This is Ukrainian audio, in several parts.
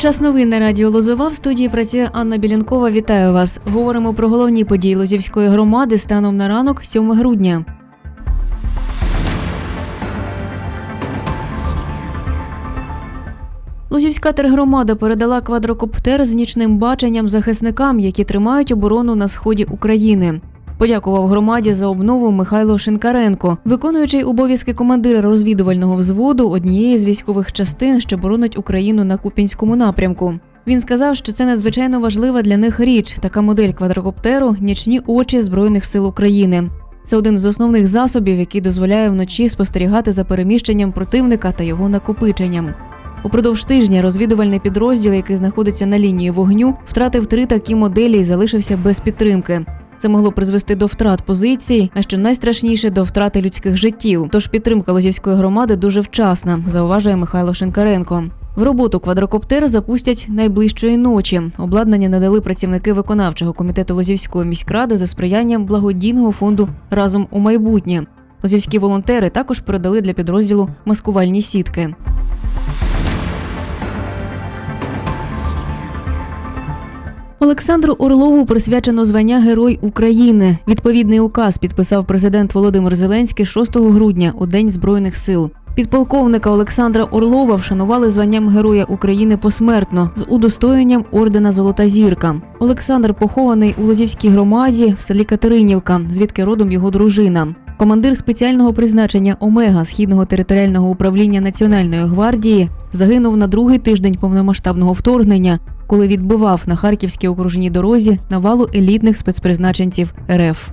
Час новин на радіо Лозова в студії працює Анна Білянкова. Вітаю вас. Говоримо про головні події Лозівської громади станом на ранок 7 грудня. Лузівська тергромада передала квадрокоптер з нічним баченням захисникам, які тримають оборону на сході України. Подякував громаді за обнову Михайло Шинкаренко, виконуючий обов'язки командира розвідувального взводу однієї з військових частин, що боронить Україну на Купінському напрямку. Він сказав, що це надзвичайно важлива для них річ. Така модель квадрокоптеру нічні очі Збройних сил України. Це один з основних засобів, який дозволяє вночі спостерігати за переміщенням противника та його накопиченням. Упродовж тижня розвідувальний підрозділ, який знаходиться на лінії вогню, втратив три такі моделі і залишився без підтримки. Це могло призвести до втрат позицій, а що найстрашніше до втрати людських життів. Тож підтримка Лозівської громади дуже вчасна, зауважує Михайло Шинкаренко. В роботу квадрокоптер запустять найближчої ночі. Обладнання надали працівники виконавчого комітету Лозівської міськради за сприянням благодійного фонду Разом у майбутнє. Лозівські волонтери також передали для підрозділу маскувальні сітки. Олександру Орлову присвячено звання Герой України. Відповідний указ підписав президент Володимир Зеленський 6 грудня у День Збройних сил. Підполковника Олександра Орлова вшанували званням Героя України посмертно з удостоєнням ордена Золота зірка. Олександр похований у Лозівській громаді в селі Катеринівка, звідки родом його дружина. Командир спеціального призначення Омега Східного територіального управління Національної гвардії загинув на другий тиждень повномасштабного вторгнення, коли відбивав на харківській окружній дорозі навалу елітних спецпризначенців РФ.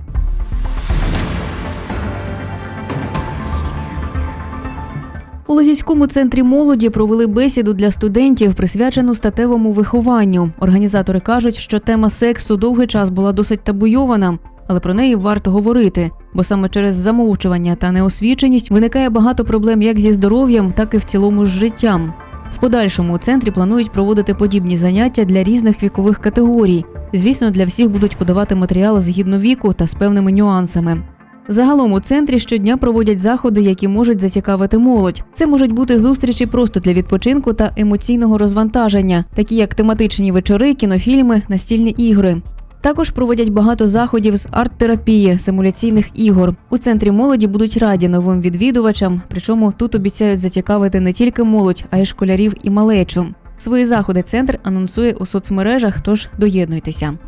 У Лозівському центрі молоді провели бесіду для студентів, присвячену статевому вихованню. Організатори кажуть, що тема сексу довгий час була досить табуйована, але про неї варто говорити, бо саме через замовчування та неосвіченість виникає багато проблем як зі здоров'ям, так і в цілому з життям. В подальшому у центрі планують проводити подібні заняття для різних вікових категорій. Звісно, для всіх будуть подавати матеріали згідно віку та з певними нюансами. Загалом у центрі щодня проводять заходи, які можуть зацікавити молодь. Це можуть бути зустрічі просто для відпочинку та емоційного розвантаження, такі як тематичні вечори, кінофільми, настільні ігри. Також проводять багато заходів з арт-терапії, симуляційних ігор. У центрі молоді будуть раді новим відвідувачам. Причому тут обіцяють зацікавити не тільки молодь, а й школярів і малечу. Свої заходи центр анонсує у соцмережах, тож доєднуйтеся.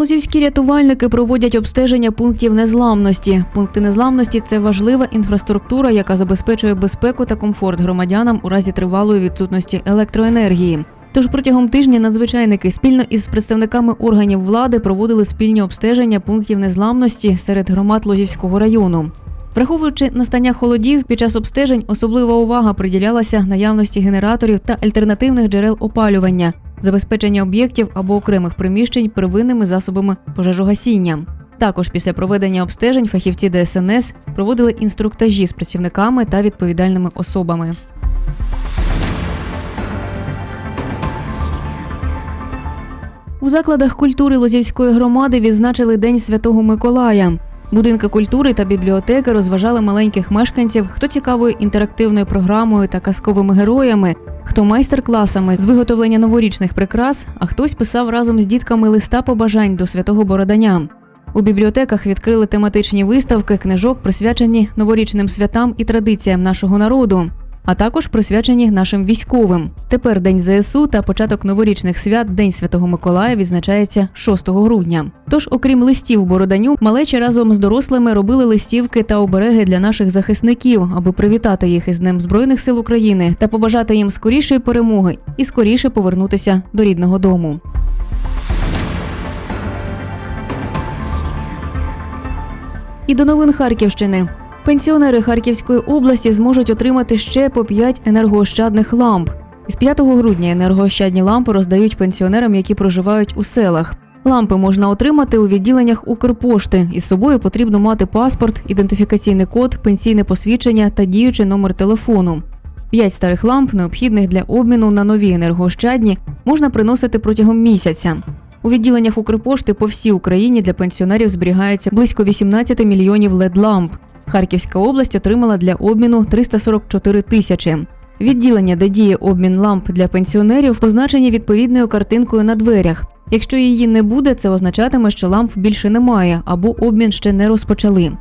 Лозівські рятувальники проводять обстеження пунктів незламності. Пункти незламності це важлива інфраструктура, яка забезпечує безпеку та комфорт громадянам у разі тривалої відсутності електроенергії. Тож протягом тижня надзвичайники спільно із представниками органів влади проводили спільні обстеження пунктів незламності серед громад Лозівського району. Враховуючи настання холодів, під час обстежень особлива увага приділялася наявності генераторів та альтернативних джерел опалювання, забезпечення об'єктів або окремих приміщень первинними засобами пожежогасіння. Також після проведення обстежень фахівці ДСНС проводили інструктажі з працівниками та відповідальними особами. У закладах культури Лозівської громади відзначили День Святого Миколая. Будинки культури та бібліотеки розважали маленьких мешканців, хто цікавою інтерактивною програмою та казковими героями, хто майстер-класами з виготовлення новорічних прикрас, а хтось писав разом з дітками листа побажань до святого Бородання. У бібліотеках відкрили тематичні виставки книжок, присвячені новорічним святам і традиціям нашого народу, а також присвячені нашим військовим. Тепер День ЗСУ та початок новорічних свят День Святого Миколая відзначається 6 грудня. Тож, окрім листів Бороданю, малечі разом з дорослими робили листівки та обереги для наших захисників, аби привітати їх із Днем Збройних сил України та побажати їм скорішої перемоги і скоріше повернутися до рідного дому. І до новин Харківщини. Пенсіонери Харківської області зможуть отримати ще по 5 енергоощадних ламп. З 5 грудня енергоощадні лампи роздають пенсіонерам, які проживають у селах. Лампи можна отримати у відділеннях Укрпошти. Із собою потрібно мати паспорт, ідентифікаційний код, пенсійне посвідчення та діючий номер телефону. П'ять старих ламп, необхідних для обміну на нові енергоощадні, можна приносити протягом місяця. У відділеннях Укрпошти по всій Україні для пенсіонерів зберігається близько 18 мільйонів led ламп Харківська область отримала для обміну 344 тисячі. Відділення, де діє обмін ламп для пенсіонерів, позначені відповідною картинкою на дверях. Якщо її не буде, це означатиме, що ламп більше немає або обмін ще не розпочали.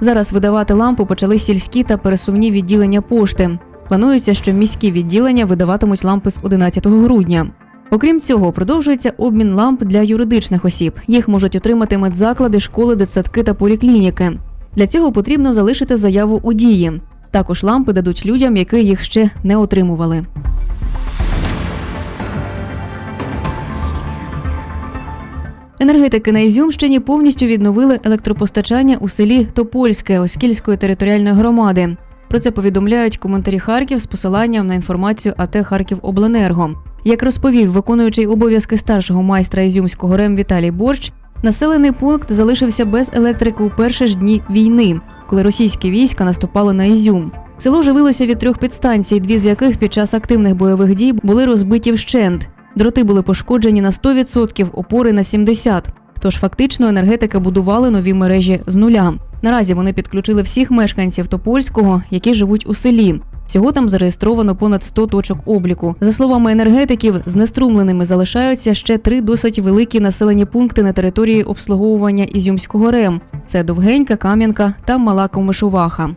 Зараз видавати лампу почали сільські та пересувні відділення пошти. Планується, що міські відділення видаватимуть лампи з 11 грудня. Окрім цього, продовжується обмін ламп для юридичних осіб. Їх можуть отримати медзаклади, школи, дитсадки та поліклініки. Для цього потрібно залишити заяву у дії. Також лампи дадуть людям, які їх ще не отримували. Енергетики на Ізюмщині повністю відновили електропостачання у селі Топольське Оскільської територіальної громади. Про це повідомляють коментарі Харків з посиланням на інформацію АТ Харківобленерго. Як розповів виконуючий обов'язки старшого майстра Ізюмського РЕМ Віталій Борщ, населений пункт залишився без електрики у перші ж дні війни, коли російські війська наступали на Ізюм. Село живилося від трьох підстанцій, дві з яких під час активних бойових дій були розбиті вщент. Дроти були пошкоджені на 100%, опори на 70%. Тож фактично енергетики будували нові мережі з нуля. Наразі вони підключили всіх мешканців Топольського, які живуть у селі. Всього там зареєстровано понад 100 точок обліку. За словами енергетиків, знеструмленими залишаються ще три досить великі населені пункти на території обслуговування Ізюмського РЕМ: це Довгенька, Кам'янка та Мала Комишуваха.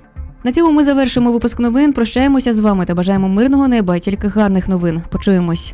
На цьому ми завершимо випуск новин. Прощаємося з вами та бажаємо мирного неба і тільки гарних новин. Почуємось.